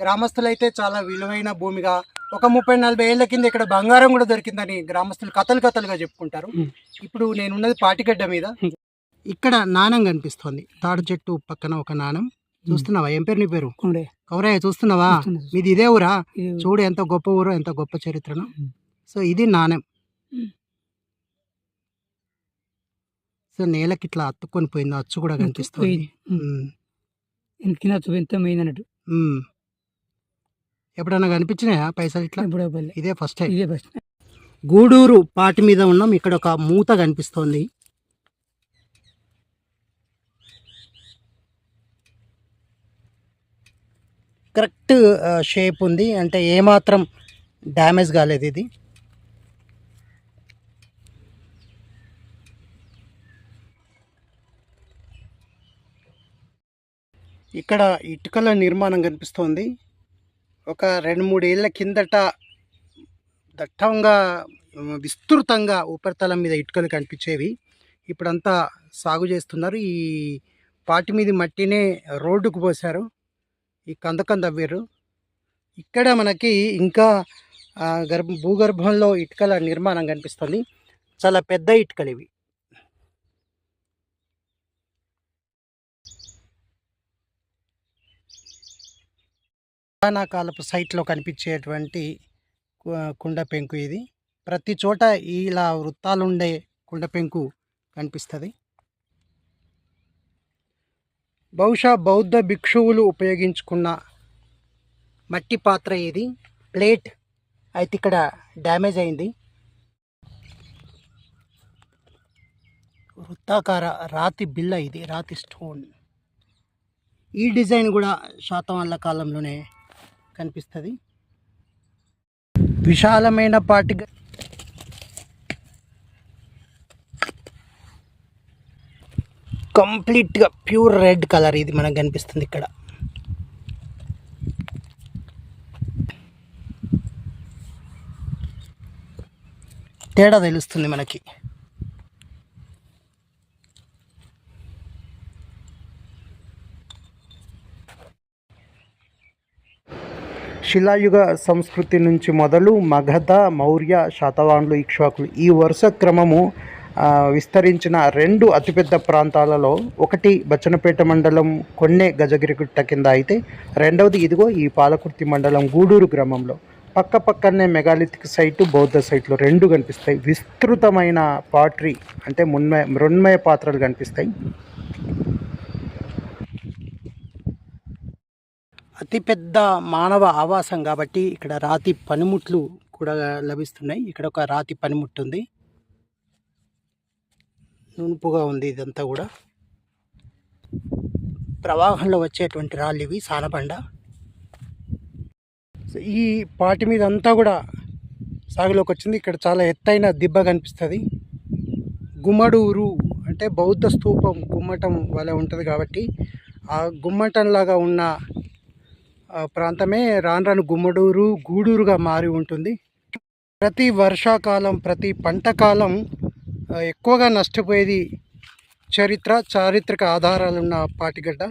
గ్రామస్తులైతే చాలా విలువైన భూమిగా ఒక ముప్పై నలభై ఏళ్ళ కింద ఇక్కడ బంగారం కూడా దొరికిందని గ్రామస్తులు కథలు కథలుగా చెప్పుకుంటారు. ఇప్పుడు నేనున్నది పాటిగడ్డ మీద. ఇక్కడ నాణం కనిపిస్తోంది. తాడు చెట్టు పక్కన ఒక నాణం. చూస్తున్నావా? ఏం పేరు నీ పేరు? కౌరయ్య చూస్తున్నావా? చూస్తున్నా, చూస్తున్నా. మీది ఇదే ఊరా? చూడు ఎంత గొప్ప ఊరో ఎంత గొప్ప చరిత్రను. సో ఇది నాణెం. సో నేలకి ఇట్లా అత్తుకొని పోయింది అచ్చు కూడా కనిపిస్తుంది. ఎంత అన్నట్టు. ఎప్పుడన్నా కనిపించినాయా పైసలు ఇట్లా? ఇదే ఫస్ట్ ఇదే ఫస్ట్ గూడూరు పాటి మీద ఉన్నాం ఇక్కడ ఒక మూత కనిపిస్తోంది. కరెక్ట్ షేప్ ఉంది. అంటే ఏమాత్రం డ్యామేజ్ కాలేదు ఇది. ఇక్కడ ఇటుకల నిర్మాణం కనిపిస్తోంది. ఒక రెండు మూడు ఏళ్ళ కిందట దట్టంగా విస్తృతంగా ఉపరితలం మీద ఇటుకలు కనిపించేవి. ఇప్పుడంతా సాగు చేస్తున్నారు. ఈ పాటి మీద మట్టినే రోడ్డుకు పోశారు. ఈ కందకం తవ్వారు ఇక్కడ మనకి ఇంకా గర్భ భూగర్భంలో ఇటుకల నిర్మాణం కనిపిస్తుంది. చాలా పెద్ద ఇటుకలు ఇవి. పురాణ కాలపు సైట్లో కనిపించేటువంటి కు- కుండ పెంకు ఇది. ప్రతి చోట ఇలా వృత్తాలు ఉండే కుండ పెంకు కనిపిస్తుంది. బహుశా బౌద్ధ భిక్షువులు ఉపయోగించుకున్న మట్టి పాత్ర ఇది. ప్లేట్ అయితే ఇక్కడ డ్యామేజ్ అయింది. వృత్తాకార రాతి బిల్ల ఇది రాతి స్టోన్. ఈ డిజైన్ కూడా శాతవాళ్ళ కాలంలోనే కనిపిస్తుంది. విశాలమైన పాటి కంప్లీట్గా ప్యూర్ రెడ్ కలర్ ఇది మనకు కనిపిస్తుంది ఇక్కడ. తేడా తెలుస్తుంది మనకి. శిలాయుగ సంస్కృతి నుంచి మొదలు మగధ మౌర్య శాతవాహనులు ఇక్ష్వాకులు ఈ వరుస క్రమము విస్తరించిన రెండు అతిపెద్ద ప్రాంతాలలో ఒకటి బచ్చనపేట మండలం కొన్నే గజగిరిగుట్ట కింద అయితే రెండవది ఇదిగో ఈ పాలకుర్తి మండలం గూడూరు గ్రామంలో. పక్క పక్కనే మెగాలిథిక్ సైటు బౌద్ధ సైట్లు రెండు కనిపిస్తాయి. విస్తృతమైన పాట్రీ అంటే మున్మయ మృణ్మయ పాత్రలు కనిపిస్తాయి. అతిపెద్ద మానవ ఆవాసం కాబట్టి ఇక్కడ రాతి పనిముట్లు కూడా లభిస్తున్నాయి. ఇక్కడ ఒక రాతి పనిముట్టు ఉంది. నునుపుగా ఉంది ఇదంతా కూడా. ప్రవాహంలో వచ్చేటువంటి రాళ్ళు ఇవి సానబండ. ఈ పాటి మీద అంతా కూడా సాగులోకి వచ్చింది. ఇక్కడ చాలా ఎత్తైన దిబ్బ కనిపిస్తుంది. గుమ్మడూరు అంటే బౌద్ధ స్తూపం గుమ్మటం వలె ఉంటుంది కాబట్టి ఆ గుమ్మటంలాగా ఉన్న ప్రాంతమే రాను రాను గుమ్మడూరు గూడూరుగా మారి ఉంటుంది. ప్రతి వర్షాకాలం ప్రతి పంట కాలం ఎక్కువగా నష్టపోయేది చరిత్ర చారిత్రక ఆధారాలున్న పాటిగడ్డ.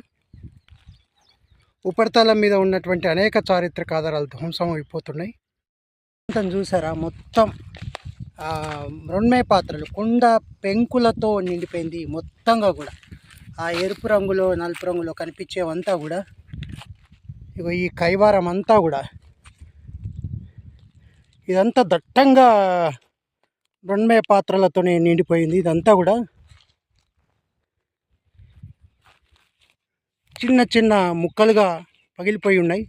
ఉపరితలం మీద ఉన్నటువంటి అనేక చారిత్రక ఆధారాలు ధ్వంసం అయిపోతున్నాయి. మొత్తం చూసారా? మొత్తం మృణ్మయ పాత్రలు కుండ పెంకులతో నిండిపోయింది మొత్తంగా కూడా. ఆ ఎరుపు రంగులో నలుపు రంగులో కనిపించేవంతా కూడా ఇగో ఈ కైవారం అంతా కూడా ఇదంతా దట్టంగా మృణ్మయ పాత్రలతోనే నిండిపోయింది ఇదంతా కూడా. చిన్న చిన్న ముక్కలుగా పగిలిపోయి ఉన్నాయి.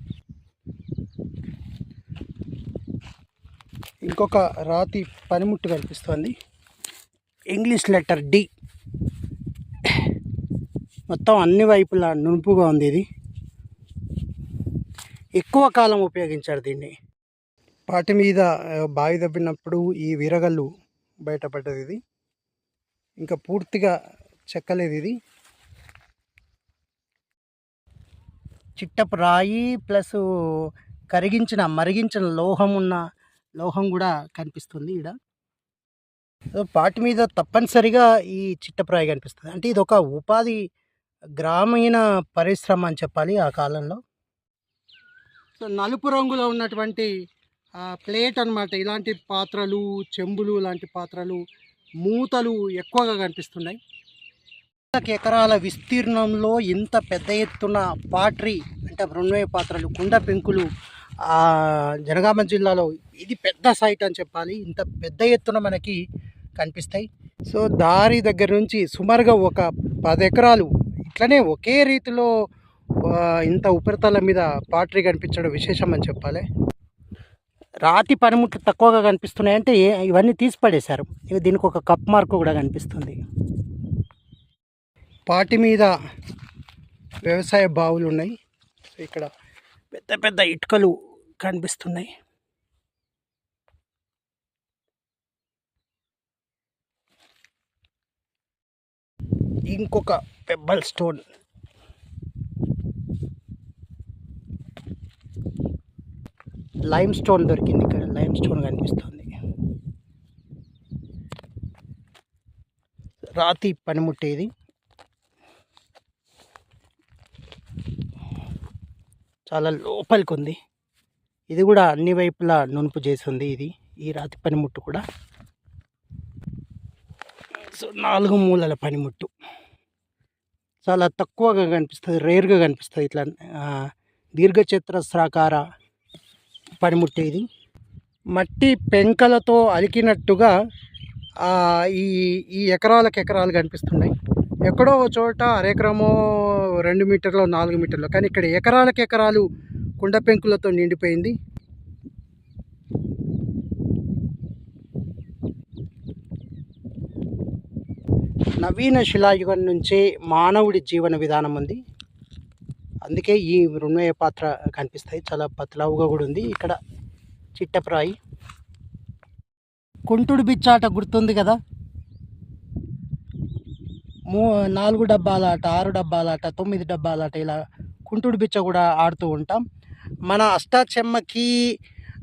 ఇంకొక రాతి పనిముట్టు కనిపిస్తోంది. English letter D. మొత్తం అన్ని వైపులా నునుపుగా ఉంది ఇది. ఎక్కువ కాలం ఉపయోగించారు దీన్ని? పాటి మీద బావి దవ్వినప్పుడు ఈ విరగళ్ళు బయటపడ్డది ఇది. ఇంకా పూర్తిగా చెక్కలేదు ఇది. చిట్టపు రాయి ప్లస్ కరిగించిన మరిగించిన లోహం ఉన్న లోహం కూడా కనిపిస్తుంది ఇక్కడ పాటి మీద తప్పనిసరిగా ఈ చిట్టప్రాయి కనిపిస్తుంది. అంటే ఇది ఒక ఉపాధి గ్రామీణ పరిశ్రమ అని చెప్పాలి ఆ కాలంలో. సో నలుపు రంగులో ఉన్నటువంటి ప్లేట్ అన్నమాట. ఇలాంటి పాత్రలు చెంబులు లాంటి పాత్రలు మూతలు ఎక్కువగా కనిపిస్తున్నాయి. ఎకరాల విస్తీర్ణంలో ఇంత పెద్ద ఎత్తున పాట్రీ అంటే మృణ్మయ పాత్రలు కుండ పెంకులు ఆ, జనగామ జిల్లాలో ఇది పెద్ద సైట్ అని చెప్పాలి. ఇంత పెద్ద ఎత్తున మనకి కనిపిస్తాయి. సో దారి దగ్గర నుంచి సుమారుగా ఒక పది ఎకరాలు ఇట్లనే ఒకే రీతిలో ఇంత ఉపరితలం మీద పాట్రీ కనిపించడం విశేషం అని చెప్పాలి. రాతి పనిముట్లు తక్కువగా కనిపిస్తున్నాయి అంటే ఇవన్నీ తీసి పడేశారు. దీనికి ఒక కప్ మార్క్ కూడా కనిపిస్తుంది. పాటి మీద వ్యవసాయ బావులు ఉన్నాయి. ఇక్కడ పెద్ద పెద్ద ఇటుకలు కనిపిస్తున్నాయి. ఇంకొక పెబ్బల్ స్టోన్ లైమ్ స్టోన్ దొరికింది ఇక్కడ. లైమ్ స్టోన్ కనిపిస్తుంది. రాతి పనిముట్టేది. చాలా లోపలికి ఉంది ఇది కూడా అన్ని వైపులా నునుపు చేసింది ఇది. ఈ రాతి పనిముట్టు కూడా. సో నాలుగు మూలల పనిముట్టు. చాలా తక్కువగా కనిపిస్తుంది రేర్గా కనిపిస్తుంది ఇట్లా ఆ, దీర్ఘచతురస్రాకార పనిముట్టేది. మట్టి పెంకలతో అలికినట్టుగా ఈ ఈ ఎకరాలకు ఎకరాలు కనిపిస్తున్నాయి. ఎక్కడో ఓ చోట అరెకరమో రెండు మీటర్లు నాలుగు మీటర్లు. కానీ ఇక్కడ ఎకరాలకు ఎకరాలు కుండ పెంకులతో నిండిపోయింది. నవీన శిలాయుగం నుంచే మానవుడి జీవన విధానం ఉంది. అందుకే ఈ మృణ్మయ పాత్ర కనిపిస్తాయి. చాలా పతలావుగా కూడా ఉంది. ఇక్కడ చిట్టప్రాయి. కుంటుడు బిచ్చాట గుర్తుంది కదా? మూ నాలుగు డబ్బాల ఆట ఆరు డబ్బాల ఆట తొమ్మిది డబ్బాల ఆట ఇలా కుంటుడు బిచ్చ కూడా ఆడుతూ ఉంటాం. మన అష్టాచెమ్మకి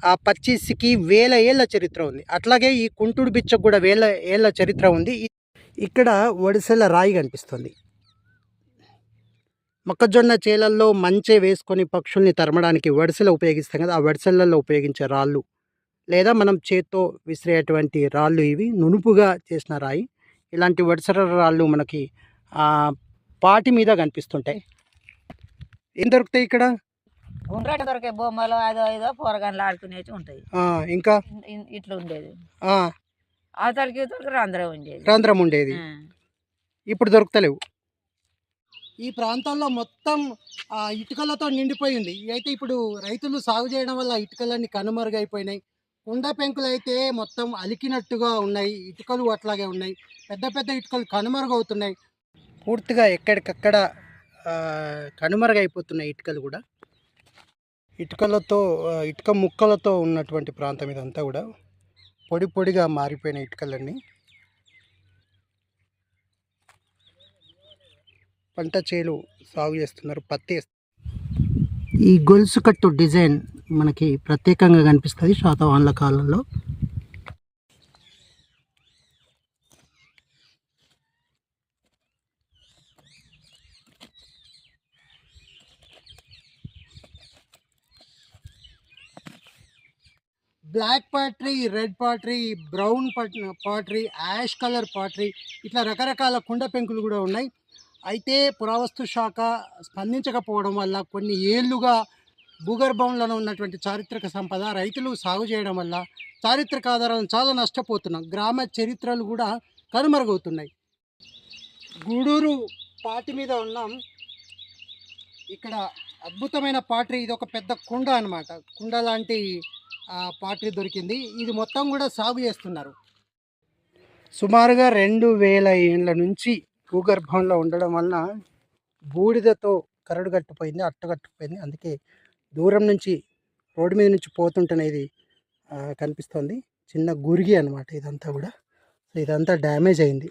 ఆ పచ్చిస్కి వేల ఏళ్ళ చరిత్ర ఉంది. అట్లాగే ఈ కుంటుడు బిచ్చకు కూడా వేల ఏళ్ళ చరిత్ర ఉంది. ఇక్కడ ఒడిసెల రాయి కనిపిస్తుంది. మొక్కజొన్న చేలల్లో మంచే వేసుకొని పక్షుల్ని తరమడానికి వడిసెలు ఉపయోగిస్తాం కదా ఆ వడిసెలలో ఉపయోగించే రాళ్ళు. లేదా మనం చేత్తో విసిరేటువంటి రాళ్ళు ఇవి నునుపుగా చేసిన రాయి. ఇలాంటి వడిసెల రాళ్ళు మనకి పాటి మీద కనిపిస్తుంటాయి. ఏం దొరుకుతాయి ఇక్కడ? గుండ్రట దొరికే బొమ్మలు అదో ఏదో పోరగాన్లు ఆడుకునేవి ఉంటాయి. ఇంకా? ఇట్లా ఉండేది. అవతలకి ఉండేది. రంధ్రం ఉండేది. ఇప్పుడు దొరుకుతలేవు. ఈ ప్రాంతాల్లో మొత్తం ఇటుకలతో నిండిపోయింది. అయితే ఇప్పుడు రైతులు సాగు చేయడం వల్ల ఇటుకలన్నీ కనుమరుగైపోయినాయి. కుండ పెంకులు అయితే మొత్తం అలికినట్టుగా ఉన్నాయి. ఇటుకలు అట్లాగే ఉన్నాయి. పెద్ద పెద్ద ఇటుకలు కనుమరుగవుతున్నాయి. పూర్తిగా ఎక్కడికక్కడ కనుమరుగైపోతున్నాయి ఇటుకలు కూడా. ఇటుకలతో ఇటుక ముక్కలతో ఉన్నటువంటి ప్రాంతం ఇదంతా కూడా. పొడి పొడిగా మారిపోయిన ఇటుకలన్నీ. పంట చేలు సాగు చేస్తున్నారు పత్తి. ఈ గొలుసు కట్టు డిజైన్ మనకి ప్రత్యేకంగా కనిపిస్తుంది శాతవాహనుల కాలంలో black pottery red pottery brown pottery ash colour pottery ఇట్లా రకరకాల కుండ పెంకులు కూడా ఉన్నాయి అయితే పురావస్తు శాఖ స్పందించకపోవడం వల్ల కొన్ని ఏళ్ళుగా భూగర్భంలో ఉన్నటువంటి చారిత్రక సంపద రైతులు సాగు చేయడం వల్ల చారిత్రక ఆధారాలను చాలా నష్టపోతున్నాం. గ్రామ చరిత్రలు కూడా కనుమరుగవుతున్నాయి. గూడూరు పాటి మీద ఉన్నాం ఇక్కడ అద్భుతమైన పాట్రీ ఇది ఒక పెద్ద కుండ అన్నమాట. కుండ లాంటి పాటరీ పాట్రీ దొరికింది. ఇది మొత్తం కూడా సాగు చేస్తున్నారు. సుమారుగా రెండు వేల ఏళ్ళ నుంచి భూగర్భంలో ఉండడం వలన బూడిదతో కరడు కట్టుపోయింది అట్టు కట్టుకుపోయింది అందుకే దూరం నుంచి రోడ్డు మీద నుంచి పోతుంటనేది కనిపిస్తోంది కనిపిస్తుంది. చిన్న గురిగి అనమాట ఇదంతా కూడా. సో ఇదంతా డ్యామేజ్ అయింది.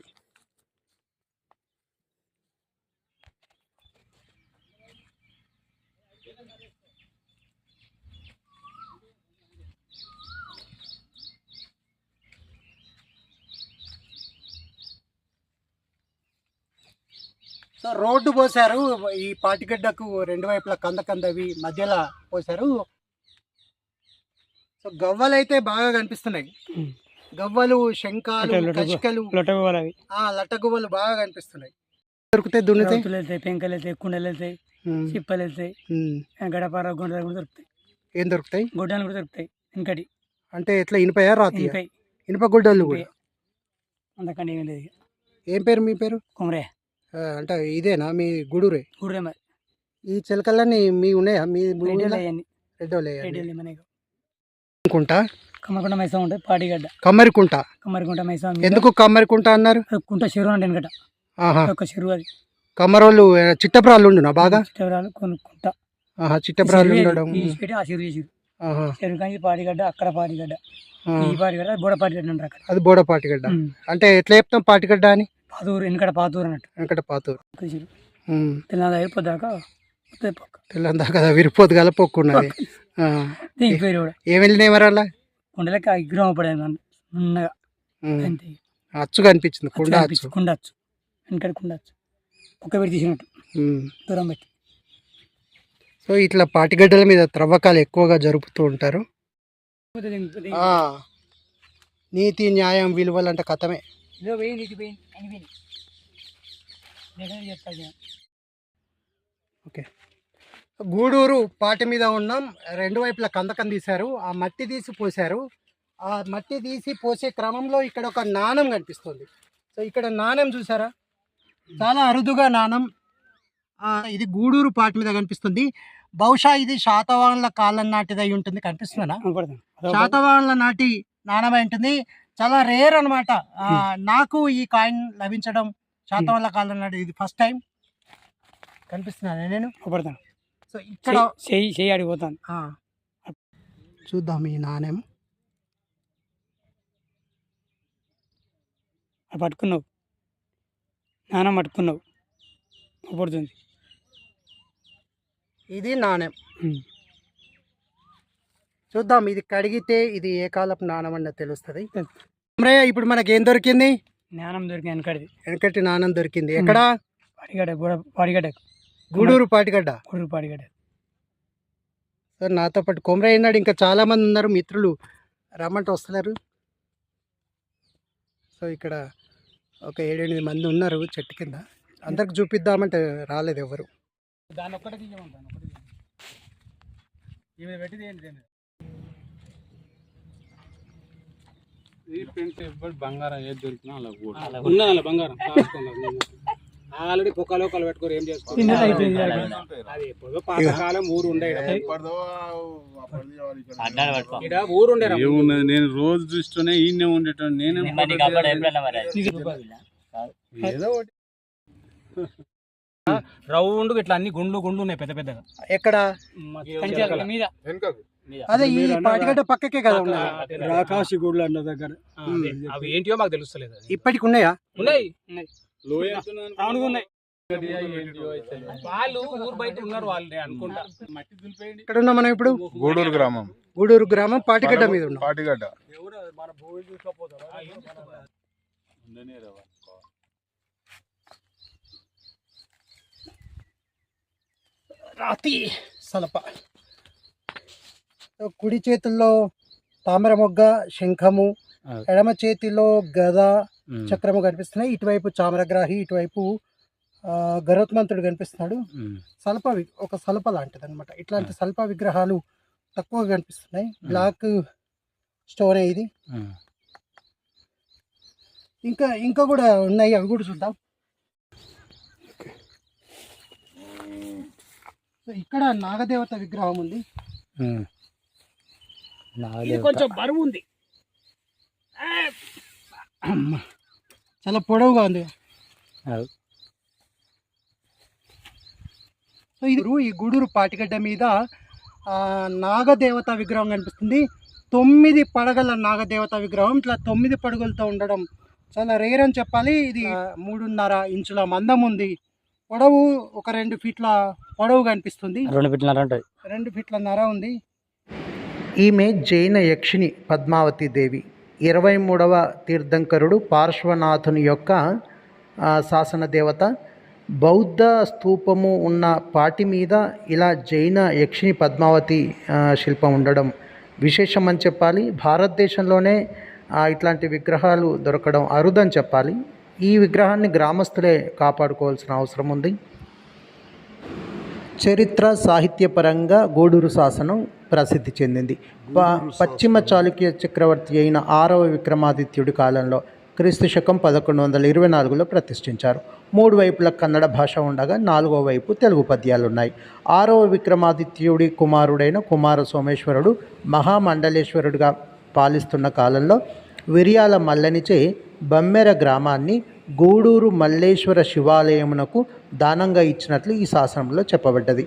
సో రోడ్డు పోసారు ఈ పాటిగడ్డకు రెండు వైపులా కంద కందవి మధ్యలో పోసారు సో గవ్వలు అయితే బాగా కనిపిస్తున్నాయి. గవ్వలు శంఖాలు లొట- లొట- కచికలు లొట్టగోవాలి అవి ఆ లట్టగువ్వలు బాగా కనిపిస్తున్నాయి. దొరుకుతాయి దున్నితే? రౌతులు వెళ్తాయి పెంకలు వెళ్తాయి కుండలు వెళ్తాయి చిప్పలు వెళ్తాయి. గడపార గుండెలు కూడా దొరుకుతాయి. ఏం దొరుకుతాయి? గొడ్డలు కూడా దొరుకుతాయి ఇంకటి. అంటే ఎట్లా ఇనుపయా రాతి ఇనిపై. ఇనుప గుడ్డలు కూడా? అంతకంటే ఏం లేదు. ఏం పేరు మీ పేరు? కుమరే అంటే ఇదేనా? మీ గుడురే? గుర్రే మరి. ఈ చిలకలన్నీ మీ ఉన్నాయా? మీ రేడియోలు అవన్నీ రెడ్డోలే రేడియోలు మనకి కుంట కమ్మకుంట? మైసం ఉంటాయి పాడిగడ్డ. కమ్మరికుంట? కమ్మరికుంట మైసం ఎందుకు కమ్మరికుంట అన్నారు? కుంట చెరువు అంటే వెనకట ఒక చెరువు అది. కమ్మరోళ్ళు చిట్టప్రాళ్ళు ఉండునా బాగా? చిట్టవరాలు కొనుక్కుంటా చిట్టప్రాళ్ళు ఉండడం. ఆ చెరువు చెరువు కానీ పాడిగడ్డ అక్కడ పాడిగడ్డ. ఈ పాడిగడ్డ బోడ పాడిగడ్డ అంటారు అక్కడ. అది బోడ పాటిగడ్డ. ఉమ్. అంటే ఎట్లా చెప్తాం పాటిగడ్డ అని? పాతూరు వెనకట పాతూరు అన్నట్టు. వెంకట పాతూరు. తెలంగాణ తెల్లందా కదా విరిపోదు గల పొక్కున్నది ఆ. దీని పేరు కూడా. ఏం వెళ్ళినాయి మరి అలా? కుండలకి విగ్రహం పడేది. అంతే. అచ్చుగా అనిపించింది కుండ అచ్చు. అచ్చు. వెనకడ కుండచ్చు ఒక పెట్టి తీసినట్టు. దూరం పెట్టి. సో ఇట్లా పాటిగడ్డల మీద త్రవ్వకాలు ఎక్కువగా జరుపుతూ ఉంటారు. నీతి న్యాయం విలువలు అంటే కథమే. అని చెప్తాను. ఓకే. గూడూరు పాటి మీద ఉన్నాం. రెండు వైపుల కందకం తీశారు. ఆ మట్టి తీసి పోశారు. ఆ మట్టి తీసి పోసే క్రమంలో ఇక్కడ ఒక నాణం కనిపిస్తుంది. సో ఇక్కడ నాణం చూసారా చాలా అరుదుగా నాణం. ఇది గూడూరు పాటి మీద కనిపిస్తుంది. బహుశా ఇది శాతవాహనుల కాలం నాటిది ఉంటుంది. కనిపిస్తుందా? శాతవాహనుల నాటి నాణం అయి ఉంటుంది. చాలా రేర్ అనమాట నాకు ఈ కాయిన్ లభించడం శాతవాహనుల కాలం నాటి ఇది ఫస్ట్ టైం కనిపిస్తున్నాను నేను? కనపడుతుంది. సో ఇక్కడ చెయ్యి ఆడిపోతాను. ఆ, చూద్దాం ఈ నాణ్యం. అది పట్టుకున్నావు. నాన్న పట్టుకున్నావు. కనపడుతుంది ఇది నాణ్యం. ఉమ్. చూద్దాం. ఇది కడిగితే ఇది ఏ కాలపు నాణ్యం అన్నది తెలుస్తుంది. అమ్రయ్య ఇప్పుడు మనకి ఏం దొరికింది? జ్ఞానం దొరికింది వెనకడిది. వెనకటి నాణ్యం దొరికింది. ఎక్కడ? పాడిగడ్డ గోడ పాడిగడ్డ. గూడూరు పాటిగడ్డ గుడి పాడిగడ్డ. సార్ నాతో పాటు కొమరయ్య నాడు ఇంకా చాలా మంది ఉన్నారు. మిత్రులు రమ్మంటే వస్తున్నారు. సో ఇక్కడ ఒక ఏడెనిమిది మంది ఉన్నారు చెట్టు కింద. అందరికి చూపిద్దామంటే రాలేదు ఎవరు. దాన్ని ఒక్కటే తీయమంటాను ఒక్కటే ఈమె పెట్టి తీయండి దీన్ని. ఈ బంగారం ఏది దొరికినా అలా కూడా ఉన్నది అలా బంగారం. ఆల్రెడీ పొక్కలో ఒకళ్ళు పెట్టుకోరు ఏం చేసుకోరు అది ఎప్పుడో పాతకాలం ఊరు ఉండే ఊరు ఉండే. ఏమున్నది? నేను రోజు చూస్తూనే ఈయనే ఉండేటోని నేనే ఏదో ఒకటి. రౌండ్ ఇట్లా అన్ని గుండ్లు గుండ్లు ఉన్నాయి పెద్ద పెద్దగా. ఎక్కడ? మీద. అదే ఈ పాటిగడ్డ పక్కకే కదా ఉన్నది. రాకాశి గుడ్లు అన్న దగ్గర. అవి ఏంటియో మాకు తెలుస్తలేదు. ఇప్పటికి ఉన్నాయా? ఉన్నాయి. లోయ ఎత్తున అవునుగా ఉన్నాయి. వాళ్ళు ఊరు బయట ఉన్నారు వాళ్ళే అనుకుంటా. ఇక్కడ ఉన్నాం మనం ఇప్పుడు? గూడూరు గ్రామం. గూడూరు గ్రామం పాటిగడ్డ మీద ఉన్నాం. పాటిగడ్డ. రాతి సలప. కుడి చేతుల్లో తామర మొగ్గ శంఖము. ఎడమ చేతిలో గద. చక్రము కనిపిస్తున్నాయి. ఇటువైపు చామరగ్రాహి ఇటువైపు గరుత్మంతుడు కనిపిస్తున్నాడు. సల్ప ఒక సల్ప లాంటిది అనమాట ఇట్లాంటి సల్ప విగ్రహాలు తక్కువగా కనిపిస్తున్నాయి. బ్లాక్ స్టోన్ ఇది. ఇంకా ఇంకా కూడా ఉన్నాయి. అవి కూడా చూద్దాం. ఇక్కడ నాగదేవత విగ్రహం ఉంది. ఇది కొంచెం బరువు ఉంది. అమ్మ. చాలా పొడవుగా ఉంది. సో ఇది ఈ గూడూరు పాటిగడ్డ మీద ఆ, నాగదేవత విగ్రహం కనిపిస్తుంది. తొమ్మిది పడగల నాగదేవత విగ్రహం. ఇట్లా తొమ్మిది పడగలతో ఉండడం చాలా రేర్ అని చెప్పాలి. ఇది మూడున్నర ఇంచుల మందం ఉంది. పొడవు ఒక రెండు ఫీట్ల పొడవు కనిపిస్తుంది. రెండు ఉంటుంది. రెండు ఫీట్ల నర ఉంది. ఈమె జైన యక్షిణి పద్మావతి దేవి. ఇరవై మూడవ తీర్థంకరుడు పార్శ్వనాథుని యొక్క శాసన దేవత. బౌద్ధ స్తూపము ఉన్న పాటి మీద ఇలా జైన యక్షిణి పద్మావతి శిల్పం ఉండడం విశేషం అని చెప్పాలి. భారతదేశంలోనే ఇట్లాంటి విగ్రహాలు దొరకడం అరుదని చెప్పాలి. ఈ విగ్రహాన్ని గ్రామస్తులే కాపాడుకోవాల్సిన అవసరం ఉంది. చరిత్ర సాహిత్యపరంగా గూడూరు శాసనం ప్రసిద్ధి చెందింది. పశ్చిమ చాళుక్య చక్రవర్తి అయిన ఆరవ విక్రమాదిత్యుడి కాలంలో క్రీస్తు శకం పదకొండు వందల ఇరవై నాలుగులో ప్రతిష్ఠించారు. మూడు వైపుల కన్నడ భాష ఉండగా నాలుగో వైపు తెలుగు పద్యాలు ఉన్నాయి ఆరవ విక్రమాదిత్యుడి కుమారుడైన కుమార సోమేశ్వరుడు మహామండలేశ్వరుడిగా పాలిస్తున్న కాలంలో విరియాల మల్లనిచే బమ్మెర గ్రామాన్ని గూడూరు మల్లేశ్వర శివాలయమునకు దానంగా ఇచ్చినట్లు ఈ శాసనంలో చెప్పబడ్డది.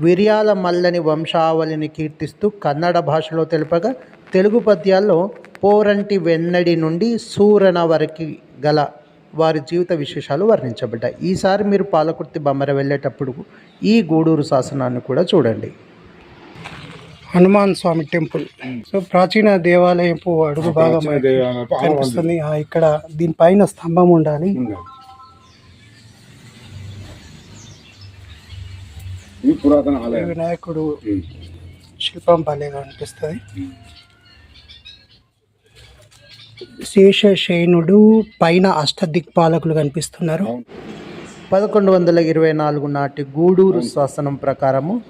విరియాల మల్లని వంశావళిని కీర్తిస్తూ కన్నడ భాషలో తెలుపగా తెలుగు పద్యాల్లో పోరంటి వెన్నడి నుండి సూరణ వరకు గల వారి జీవిత విశేషాలు వర్ణించబడ్డాయి. ఈసారి మీరు పాలకుర్తి బొమ్మర వెళ్ళేటప్పుడు ఈ గూడూరు శాసనాన్ని కూడా చూడండి. హనుమాన్ స్వామి టెంపుల్. సో ప్రాచీన దేవాలయపు అడుగు భాగం కనిపిస్తుంది. ఆ, ఇక్కడ దీనిపైన స్తంభం ఉండాలి. ఇది పురాతన ఆలయం. వినాయకుడు శిల్పం భలేగా అనిపిస్తుంది శేషశయనుడు పైన అష్టదిక్పాలకులు కనిపిస్తున్నారు. పదకొండు వందల ఇరవై నాలుగు నాటి గూడూరు శాసనం ప్రకారము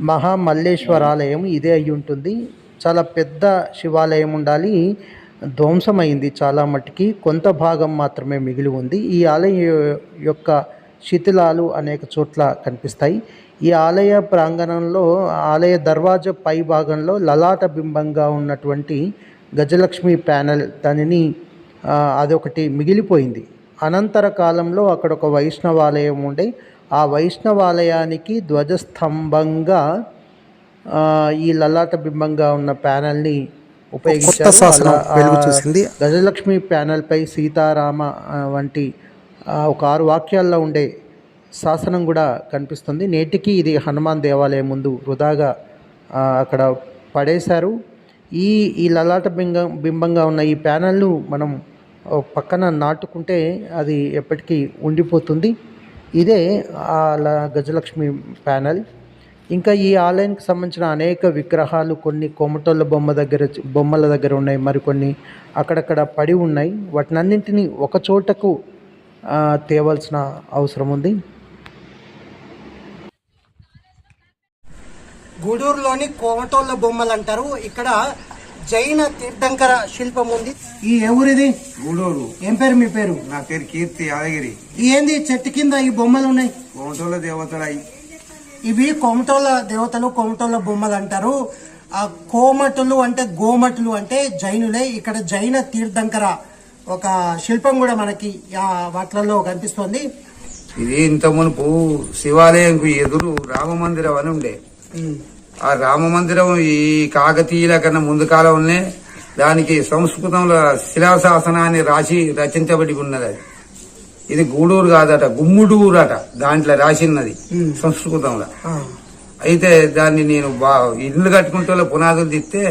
మహామల్లేశ్వరాలయం ఇదే అయి ఉంటుంది. చాలా పెద్ద శివాలయం ఉండాలి. ధ్వంసమైంది చాలా మట్టుకి. కొంత భాగం మాత్రమే మిగిలి ఉంది. ఈ ఆలయం యొక్క శిథిలాలు అనేక చోట్ల కనిపిస్తాయి. ఈ ఆలయ ప్రాంగణంలో ఆలయ దర్వాజా పై భాగంలో లలాట బింబంగా ఉన్నటువంటి గజలక్ష్మి ప్యానెల్ దానిని అదొకటి మిగిలిపోయింది అనంతర కాలంలో అక్కడ ఒక వైష్ణవాలయం ఉండే ఆ వైష్ణవాలయానికి ధ్వజస్తంభంగా ఈ లలాట బింబంగా ఉన్న ప్యానెల్ని ఉపయోగించారు. గజలక్ష్మి ప్యానెల్పై సీతారామ వంటి ఒక ఆరు వాక్యాల్లో ఉండే శాసనం కూడా కనిపిస్తుంది. నేటికి ఇది హనుమాన్ దేవాలయం ముందు వృధాగా అక్కడ పడేశారు. ఈ ఈ లలాట బింగం బింబంగా ఉన్న ఈ ప్యానల్ను మనం పక్కన నాటుకుంటే అది ఎప్పటికీ ఉండిపోతుంది. ఇదే ఆ ల- గజలక్ష్మి ప్యానెల్. ఇంకా ఈ ఆలయానికి సంబంధించిన అనేక విగ్రహాలు కొన్ని కొమటోళ్ళ బొమ్మ దగ్గర బొమ్మల దగ్గర ఉన్నాయి మరికొన్ని అక్కడక్కడ పడి ఉన్నాయి. వాటినన్నింటినీ ఒక చోటకు తేవాల్సిన అవసరం ఉంది. గూడూరులోని కోమటోళ్ళ బొమ్మలు అంటారు. ఇక్కడ జైన తీర్థంకర శిల్పం ఉంది. ఈ ఎవరిది గూడూరు. ఏం పేరు మీ పేరు? నా పేరు కీర్తి యాదగిరి. ఏంది? చెట్టు కింద ఈ బొమ్మలు ఉన్నాయి. కోమటోళ్ళ దేవతలై. ఇవి కోమటోళ్ళ దేవతలు కోమటోళ్ళ బొమ్మలు అంటారు. ఆ కోమటులు అంటే గోమటులు అంటే జైనులే. ఇక్కడ జైన తీర్థంకర ఒక శిల్పం కూడా మనకి ఆ వాటిలలో కనిపిస్తోంది. ఇది ఇంత మునుపు శివాలయంకు ఎదురు రామ మందిరం అని ఉండే. ఆ రామ మందిరం ఈ కాకతీయుల కన్నా ముందు కాలంలోనే దానికి సంస్కృతంలో శిలాశాసనాన్ని రాసి రచించబడి ఉన్నది అది. ఇది గూడూరు కాదట గుమ్ముడూరు అట దాంట్లో రాసిన్నది సంస్కృతంలో. అయితే దాన్ని నేను బా ఇల్లు కట్టుకుంటే పునాదులు తీస్తే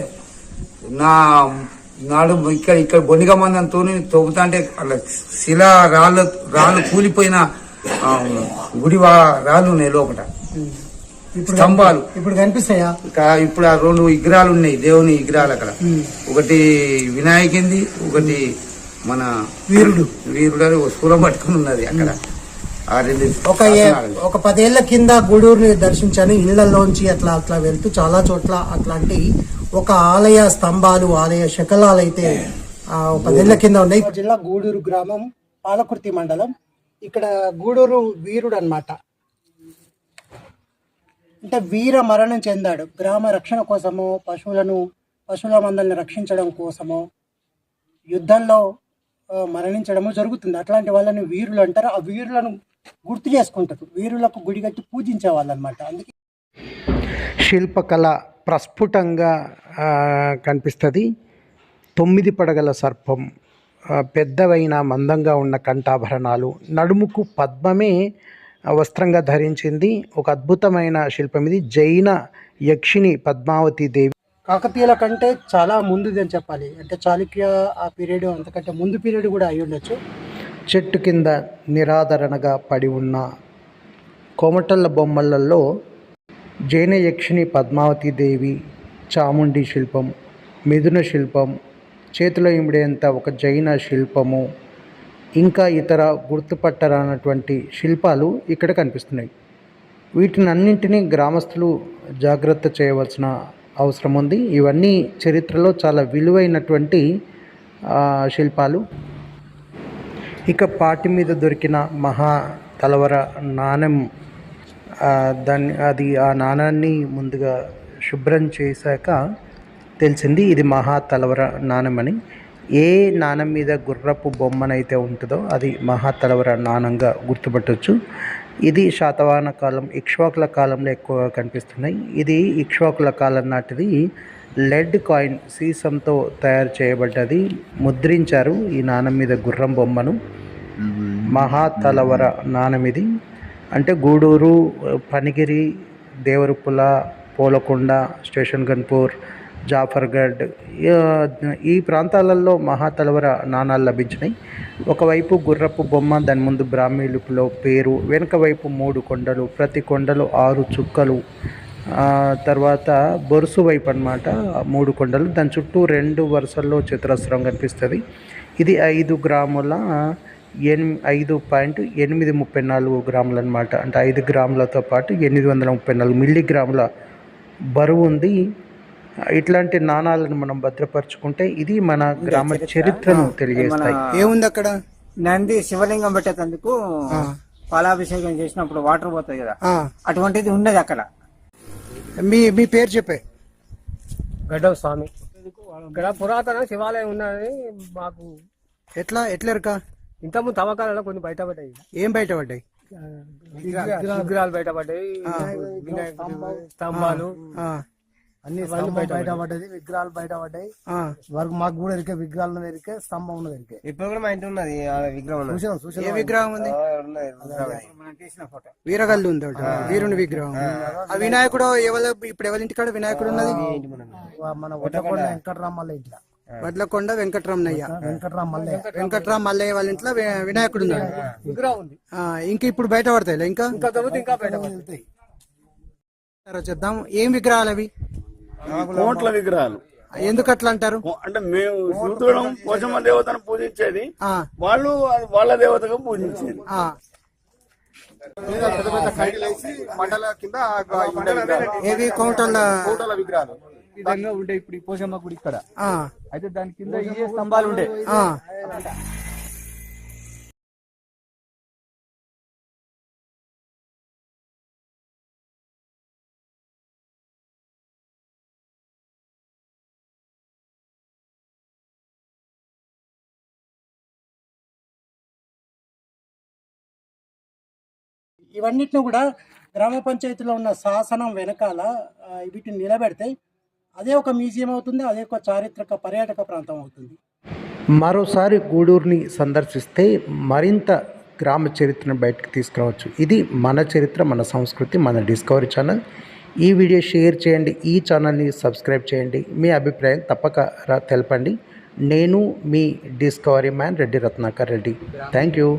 నా నాడు ఇక్కడ ఇక్కడ బొండిగ మందంతో తవ్వుతా అంటే అలా శిలా రాళ్ళు రాళ్ళు కూలిపోయిన గుడి రాళ్ళు ఉన్నాయి లోపల స్తంభాలు. ఇప్పుడు కనిపిస్తాయా? ఇంకా ఇప్పుడు ఆ రెండు విగ్రహాలు ఉన్నాయి దేవుని విగ్రహాలు అక్కడ. ఒకటి వినాయకింది ఒకటి మన వీరుడు. వీరుడు అని ఒక శూలం పట్టుకుని ఉన్నది అక్కడ. ఆ రెండు ఒక. ఒక పదేళ్ళ కింద గూడూరుని దర్శించాను. ఇళ్ళలోంచి అట్లా అట్లా వెళ్తూ చాలా చోట్ల అట్లాంటి ఒక ఆలయ స్తంభాలు ఆలయ శకలాలు అయితే ఆ, ఒక పదేళ్ళ కింద ఉన్నాయి. జిల్లా గూడూరు గ్రామం పాలకుర్తి మండలం. ఇక్కడ గూడూరు వీరుడు అన్నమాట అంటే వీర మరణం చెందాడు. గ్రామ రక్షణ కోసమో పశువులను పశువుల మందల్ని రక్షించడం కోసమో యుద్ధంలో మరణించడము జరుగుతుంది. అట్లాంటి వాళ్ళని వీరులు అంటారు. ఆ వీరులను గుర్తు చేసుకుంటారు. వీరులకు గుడి కట్టి పూజించే వాళ్ళు అనమాట అందుకే శిల్పకళ ప్రస్ఫుటంగా కనిపిస్తుంది. తొమ్మిది పడగల సర్పం పెద్దవైన మందంగా ఉన్న కంఠాభరణాలు నడుముకు పద్మమే వస్త్రంగా ధరించింది. ఒక అద్భుతమైన శిల్పం ఇది. జైన యక్షిణి పద్మావతి దేవి. కాకతీయుల కంటే చాలా ముందుది అని చెప్పాలి. అంటే చాళుక్య ఆ పీరియడ్ అంతకంటే ముందు పీరియడ్ కూడా అయి ఉండొచ్చు. చెట్టు కింద నిరాదరణగా పడి ఉన్న కోమటల్ల బొమ్మలలో జైన యక్షిణి పద్మావతి దేవి చాముండి శిల్పం మిథున శిల్పం చేతిలో ఇమిడేంత ఒక జైన శిల్పము ఇంకా ఇతర గుర్తుపట్టరానటువంటి శిల్పాలు ఇక్కడ కనిపిస్తున్నాయి. వీటిని అన్నింటినీ గ్రామస్తులు జాగ్రత్త చేయవలసిన అవసరం ఉంది. ఇవన్నీ చరిత్రలో చాలా విలువైనటువంటి శిల్పాలు. ఇక పాటి మీద దొరికిన మహా తలవర నాణెం దాన్ని అది ఆ నాణాన్ని ముందుగా శుభ్రం చేశాక తెలిసింది ఇది మహా తలవర నాణెం అని ఏ నాణం మీద గుర్రపు బొమ్మనైతే ఉంటుందో అది మహాతలవర నాణంగా గుర్తుపట్టవచ్చు ఇది శాతవాహన కాలం ఇక్ష్వాకుల కాలంలో ఎక్కువగా కనిపిస్తున్నాయి. ఇది ఇక్ష్వాకుల కాలం నాటిది. లెడ్ కాయిన్ సీసంతో తయారు చేయబడ్డది. ముద్రించారు ఈ నాణం మీద గుర్రం బొమ్మను. మహాతలవర నాణం ఇది. అంటే గూడూరు పనిగిరి దేవరుపుల పోలకొండ స్టేషన్ గన్పూర్ జాఫర్గఢ్ ఈ ప్రాంతాలలో మహాతలవర నాణాలు లభించినాయి. ఒకవైపు గుర్రపు బొమ్మ దాని ముందు బ్రాహ్మీ లిపిలో పేరు వెనుక వైపు మూడు కొండలు ప్రతి కొండలు ఆరు చుక్కలు తర్వాత బొరుసు వైపు అన్నమాట మూడు కొండలు. దాని చుట్టూ రెండు వరుసల్లో చతురస్రం కనిపిస్తుంది. ఇది ఐదు గ్రాముల ఎన్ ఐదు పాయింట్ ఎనిమిది ముప్పై నాలుగు గ్రాములు అనమాట అంటే ఐదు గ్రాములతో పాటు ఎనిమిది వందల ముప్పై నాలుగు మిల్లీగ్రాముల బరువు ఉంది. ఇట్లాంటి నాణాలను మనం భద్రపరుచుకుంటే ఇది మన గ్రామ చరిత్రను తెలియజేస్తాయి. ఏముంది అక్కడ నంది శివలింగం పెట్టేందుకు పాలాభిషేకం చేసినప్పుడు వాటర్ పోతాయి కదా. అటువంటిది ఉన్నది అక్కడ. మీ మీ పేరు చెప్పే. గడ్డవ స్వామి. ఇక్కడ పురాతన శివాలయం ఉన్నది మాకు. ఎట్లా ఎట్లా ఎరక ఇంతకుముందు తవ్వకాలలో కొన్ని బయటపడ్డాయి. ఏం బయటపడ్డాయి? విగ్రహాలు బయటపడ్డాయి. వినాయకుడి స్తంభాలు. అన్ని స్తంభం బయటపడ్డది విగ్రహాలు బయటపడ్డాయి ఆ, వరకు మాకు కూడా ఎరికే విగ్రహాలు ఎరికే స్తంభం ఉన్నది ఎరికే ఇప్పుడు కూడా మా ఇంటి ఉన్నది విగ్రహం చూసాం చూసాం ఏ విగ్రహం ఉంది? వీరగల్లు ఉంది ఒకటి. వీరుని విగ్రహం. ఆ వినాయకుడు ఎవరి ఇప్పుడు ఎవరి ఇంటికాడ వినాయకుడు ఉన్నది? మన ఒట్టకొండ వెంకటరామల్ల ఇంట్లో. వడ్లకొండ వెంకటరమణయ్య. వెంకటరామ మల్లె వెంకట్రామ్ మల్లయ్య వాళ్ళ ఇంట్లో వినాయకుడు ఉన్నాడు. విగ్రహం ఉంది ఆ, ఇంకా ఇప్పుడు బయట పడతాయి ఇంకా? ఇంకా తర్వాత చెప్దాం ఏం విగ్రహాలు అవి? కోట్ల విగ్రహాలు. ఎందుకు అట్లా అంటారు? అంటే మేము శివుతుడం పోషమ్మ దేవతను పూజించేది. ఆ, వాళ్ళు వాళ్ళ దేవతగా పూజించేది. ఆ. ఏవి కోటల ఈ విధంగా ఉండే ఇప్పుడు పోషమ్మ గుడి ఇక్కడ. ఆ, అయితే దాని కింద ఈ స్తంభాలు ఉండే? ఇవన్నిటిని కూడా గ్రామ పంచాయతీలో ఉన్న శాసనం వెనకాల వీటిని నిలబెడితే అదే ఒక మ్యూజియం అవుతుంది అదే ఒక చారిత్రక పర్యాటక ప్రాంతం అవుతుంది. మరోసారి గూడూరుని సందర్శిస్తే మరింత గ్రామ చరిత్రను బయటకు తీసుకురావచ్చు. ఇది మన చరిత్ర మన సంస్కృతి మన డిస్కవరీ ఛానల్. ఈ వీడియో షేర్ చేయండి ఈ ఛానల్ని సబ్స్క్రైబ్ చేయండి. మీ అభిప్రాయం తప్పక తెలపండి. నేను మీ discovery man Reddy Ratnakar Reddy. Thank you.